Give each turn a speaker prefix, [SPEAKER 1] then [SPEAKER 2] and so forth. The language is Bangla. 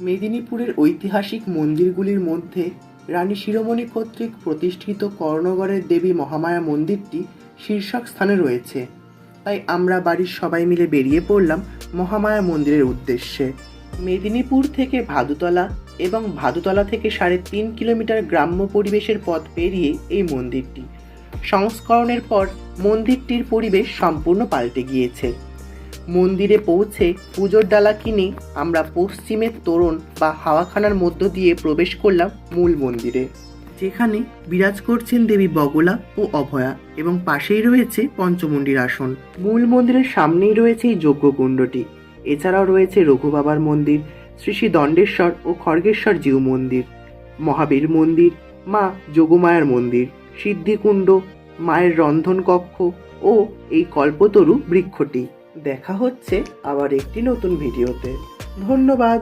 [SPEAKER 1] মেদিনীপুরের ঐতিহাসিক মন্দিরগুলির মধ্যে রানী শিরোমণি কর্তৃক প্রতিষ্ঠিত কর্ণগড়ের দেবী মহামায়া মন্দিরটি শীর্ষক স্থানে রয়েছে। তাই আমরা বাড়ির সবাই মিলে বেরিয়ে পড়লাম মহামায়া মন্দিরের উদ্দেশ্যে। মেদিনীপুর থেকে ভাদুতলা এবং ভাদুতলা থেকে সাড়ে তিন কিলোমিটার গ্রাম্য পরিবেশের পথ পেরিয়ে এই মন্দিরটি। সংস্করণের পর মন্দিরটির পরিবেশ সম্পূর্ণ পাল্টে গিয়েছে। মন্দিরে পৌঁছে পুজোর ডালা কিনে আমরা পশ্চিমের তোরণ বা হাওয়াখানার মধ্য দিয়ে প্রবেশ করলাম মূল মন্দিরে। যেখানে বিরাজ করছেন দেবী বগলা ও অভয়া এবং পাশেই রয়েছে পঞ্চমুণ্ডির আসন। মূল মন্দিরের সামনেই রয়েছে এই যজ্ঞকুণ্ডটি এছাড়াও রয়েছে রঘু বাবার মন্দির, শ্রী শ্রী দণ্ডেশ্বর ও খড়গেশ্বর জিউ মন্দির, মহাবীর মন্দির, মা যোগমায়ার মন্দির, সিদ্ধিকুণ্ড, মায়ের রন্ধন কক্ষ ও এই কল্পতরু বৃক্ষটি। দেখা হচ্ছে আবার একটি নতুন ভিডিওতে। ধন্যবাদ।